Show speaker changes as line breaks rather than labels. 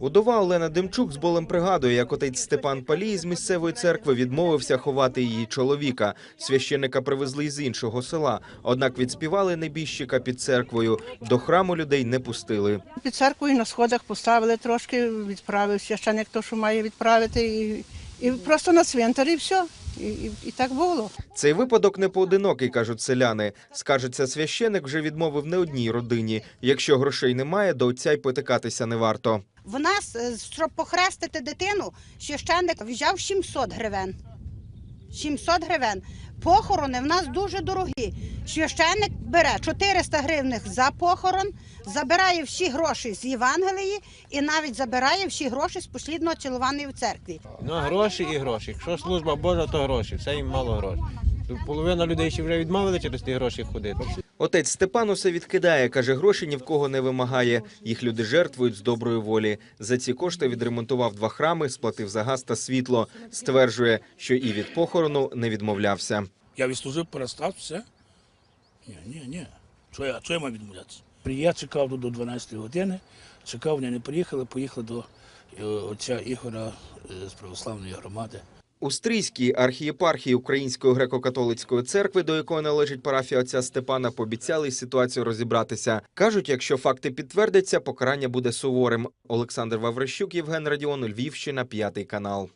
Удова Олена Демчук з болем пригадує, як отець Степан Палій з місцевої церкви відмовився ховати її чоловіка. Священника привезли з іншого села. Однак відспівали небіжчика під церквою. До храму людей не пустили.
Під церквою на сходах поставили трошки, відправив священик то, що має відправити, і, і просто на цвинтар, і все. І, і, і так було.
Цей випадок не поодинокий, кажуть селяни. Скажеться, священик вже відмовив не одній родині. Якщо грошей немає, до отця й потикатися не варто.
В нас, е, щоб похрестити дитину, священник взяв 700 гривень. 700 гривень. Похорони в нас дуже дорогі. Священник бере 400 гривень за похорон, забирає всі гроші з Євангелії і навіть забирає всі гроші з послідного цілування в церкві.
Ну, гроші і гроші. Якщо служба Божа, то гроші. Все їм мало грошей. Половина людей ще вже відмовили через ті гроші ходити.
Отець Степан усе відкидає, каже, гроші ні в кого не вимагає. Їх люди жертвують з доброї волі. За ці кошти відремонтував два храми, сплатив за газ та світло. Стверджує, що і від похорону не відмовлявся.
Я відслужив, перестав, все. Ні, ні, ні. Чого я, чого я маю відмовлятися? Я чекав до 12 години, чекав, вони не приїхали, поїхали до е, отця Ігора е, з православної громади.
У Стрийській архієпархії Української греко-католицької церкви, до якої належить парафія отця Степана, пообіцяли ситуацію розібратися. Кажуть, якщо факти підтвердяться, покарання буде суворим. Олександр Ваврищук, Євген Радіон, Львівщина, п'ятий канал.